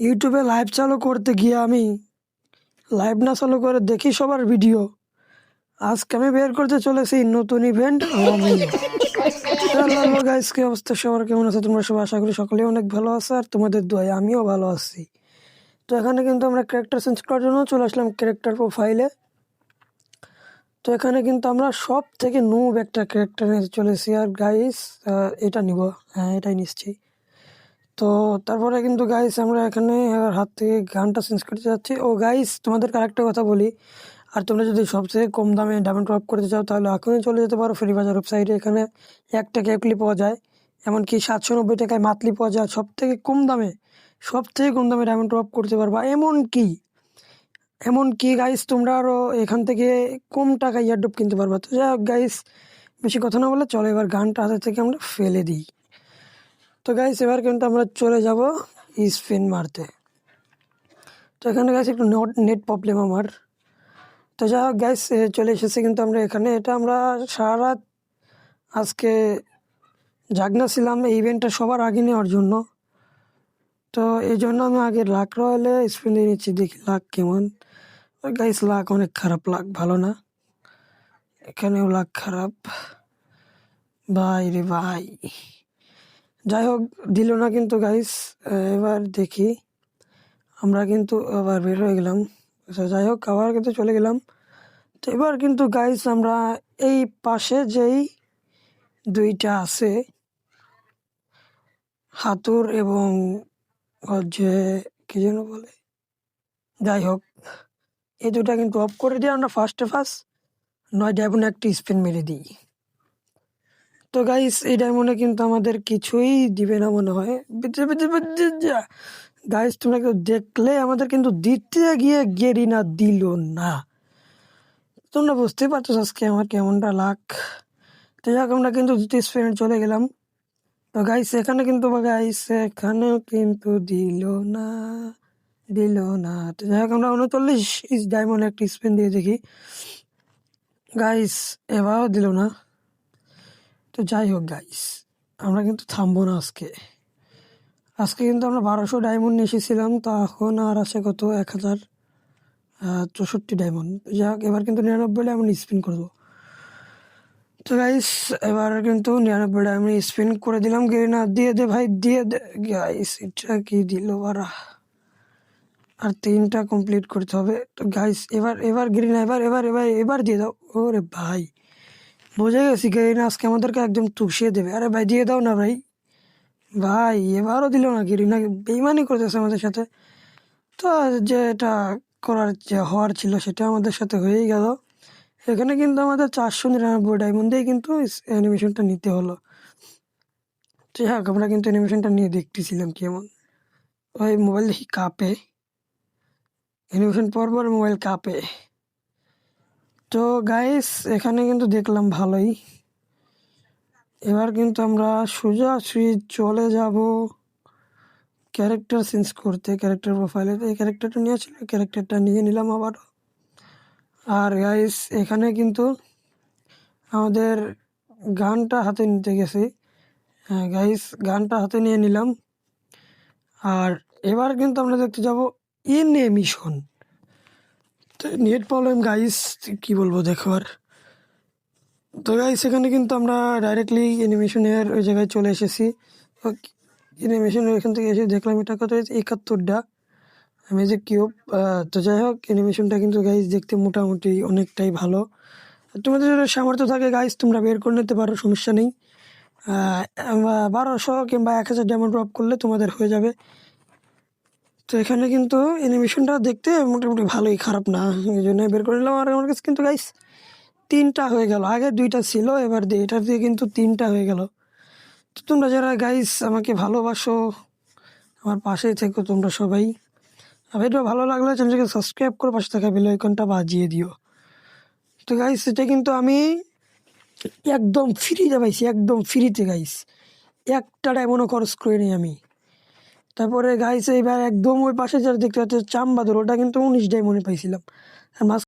ইউটিউবে লাইভ চালু করতে গিয়ে আমি লাইভ না চালু করে দেখি সবার ভিডিও আজকে আমি বের করতে চলেছি নতুন ইভেন্ট আমি কি অবস্থা? সবার কেমন আছে? তোমরা সবাই আশা করি সকলেই অনেক ভালো আছে আর তোমাদের দোয়ায় আমিও ভালো আছি। তো এখানে কিন্তু আমরা ক্যারেক্টার চেঞ্জ করার জন্য চলে আসলাম ক্যারেক্টার প্রোফাইলে তো এখানে কিন্তু আমরা সব থেকে নুব একটা ক্যারেক্টার নিয়ে চলেছি। আর গাইস এটা নিব। হ্যাঁ এটাই নিশ্চয়ই। তো তারপরে কিন্তু গাইস আমরা এখানে এবার হাত থেকে গানটা চেঞ্জ করতে যাচ্ছি। ও গাইস তোমাদের আরেকটা কথা বলি, আর তোমরা যদি সবচেয়ে কম দামে ডায়মন্ড ড্রপ করতে চাও, তাহলে এখনই চলে যেতে পারো ফ্রি বাজার ওয়েবসাইটে এখানে এক টাকা একলি পাওয়া যায়, এমনকি সাতশো নব্বই টাকায় মাতলি পাওয়া যায়। সব থেকে কম দামে সব থেকে কম দামে ডায়মন্ড ড্রপ করতে পারবা। এমন কি এমন কি গাইস তোমরা আরও এখান থেকে কম টাকা ইয়ারড্রপ কিনতে পারবা। তো যাই হোক গাইস বেশি কথা না বলে চলো এবার গানটা হাতে থেকে আমরা ফেলে দিই। তো গাইস এবার কিন্তু আমরা চলে যাব স্পিন মারতে। তো এখানে গাইস একটু নেট প্রবলেম আমার। তো যাই হোক গাইস চলে এসেছে কিন্তু আমরা এখানে। এটা আমরা সারা রাত আজকে জাগনা ছিলাম, এই ইভেন্টটা সবার আগে নেওয়ার জন্য। তো এই জন্য আমি আগে লাখ রয়েলে স্পিন দিয়ে নিচ্ছি, দেখি লাখ কেমন। গাইস লাখ অনেক খারাপ, লাখ ভালো না। এখানেও লাখ খারাপ। ভাই রে ভাই। যাই হোক দিল না কিন্তু গাইস এবার দেখি। আমরা কিন্তু আবার বের হয়ে গেলাম। যাই হোক আবার কিন্তু চলে গেলাম। তো এবার কিন্তু গাইস আমরা এই পাশে যেই দুইটা আছে, হাতুর এবং যে কি যেন বলে? যাই হোক এই দুটা কিন্তু অফ করে দিয়ে আমরা ফার্স্টে ফার্স্ট নয় ডায়মন্ড একটি স্পিন মেরে দিই। তো গাইস এই ডায়মন্ডে কিন্তু আমাদের কিছুই দিবে না মনে হয়। গাইস তোমরা কেউ দেখলে আমাদের কিন্তু দিতে গিয়ে গেরি না, দিল না। তোমরা বুঝতে পারছ আজকে আমার কেমনটা লাখ তো যাক, আমরা কিন্তু দ্বিতীয় স্পিনে চলে গেলাম। তো গাইস এখানে কিন্তু গাইস এখানেও কিন্তু দিল না দিল না। তো যাই হোক আমরা উনচল্লিশ ডায়মন্ড একটা স্পিন দিয়ে দেখি। গাইস এবারও দিল না। তো যাই হোক গাইস আমরা কিন্তু থামবো না আজকে। আজকে কিন্তু আমরা বারোশো ডায়মন্ড এসেছিলাম তো এখন আর আছে কত? এক হাজার চৌষট্টি ডায়মন্ড যাই হোক, এবার কিন্তু নিরানব্বই ডায়মন্ড স্পিন করব তো গাইস এবার কিন্তু নিরানব্বই ডায়মন্ড স্পিন করে দিলাম। না, দিয়ে দে ভাই, দিয়ে দে। গাইস এটা কি দিল বারা আর তিনটা কমপ্লিট করতে হবে। তো গাইস এবার এবার গেরিনা এবার এবার এবার এবার দিয়ে দাও। ওরে ভাই। বোঝা গেছি গেরিনা আজকে আমাদেরকে একদম তুষিয়ে দেবে। আরে ভাই, দিয়ে দাও না ভাই। ভাই, এবারও দিল না গেরিনা বেইমানি করতেছে আমাদের সাথে? তো যেটা করার যে হওয়ার ছিল সেটা আমাদের সাথে হয়েই গেল। এখানে কিন্তু আমাদের চারশো নিরানব্বই ডায়মন্ড দিয়ে কিন্তু অ্যানিমেশনটা নিতে হলো। তো হোক, আমরা কিন্তু অ্যানিমেশনটা নিয়ে দেখতেছিলাম কেমন। ওই মোবাইল দেখি কাঁপে। অ্যানিমেশন পর পর মোবাইল কাঁপে। তো গাইস এখানে কিন্তু দেখলাম ভালোই। এবার কিন্তু আমরা সোজা সুই চলে যাব। ক্যারেক্টার চেঞ্জ করতে ক্যারেক্টার প্রোফাইলে এই ক্যারেক্টারটা নিয়েছিল ক্যারেক্টারটা নিয়ে নিলাম আবারও। আর গাইস এখানে কিন্তু আমাদের গানটা হাতে নিতে গেছি। হ্যাঁ গাইস গানটা হাতে নিয়ে নিলাম। আর এবার কিন্তু আমরা দেখতে যাব ইন এমিশন তো নেট প্রবলেম গাইস কি বলব, দেখো আর। তো গাইস এখানে কিন্তু আমরা ডাইরেক্টলি অ্যানিমেশনের ওই জায়গায় চলে এসেছি। অ্যানিমেশনের এখান থেকে এসে দেখলাম এটা কত? একাত্তরটা। ম্যাজিক কিউব তো যাই হোক অ্যানিমেশনটা কিন্তু গাইজ দেখতে মোটামুটি অনেকটাই ভালো। তোমাদের যদি সামর্থ্য থাকে গাইজ তোমরা বের করে নিতে পারো, সমস্যা নেই। বারোশো কিংবা এক হাজার ডায়মন্ড ড্রপ করলে তোমাদের হয়ে যাবে। তো এখানে কিন্তু অ্যানিমেশনটা দেখতে মোটামুটি ভালোই খারাপ না। এই জন্য বের করে নিলাম। আর আমার কাছে কিন্তু গাইস তিনটা হয়ে গেল। আগে দুইটা ছিল, এবার দিয়ে এটার দিয়ে কিন্তু তিনটা হয়ে গেল। তো তোমরা যারা গাইস আমাকে ভালোবাসো, আমার পাশেই থেকো তোমরা সবাই। ভিডিও ভালো লাগলে চ্যানেলটাকে সাবস্ক্রাইব করে পাশে থাকা বেল আইকনটা বাজিয়ে দিও। তো গাইস এটা কিন্তু আমি একদম ফ্রিতে পাইছি, একদম ফ্রিতে গাইস একটা ডায়মন্ডও খরচ করে নিই আমি। তারপরে গাইছে এবার একদম ওই পাশে যারা দেখতে পাচ্ছে, চাম্বাদুর, ওটা কিন্তু উনিশ মনে পাইছিলাম। আর মাঝ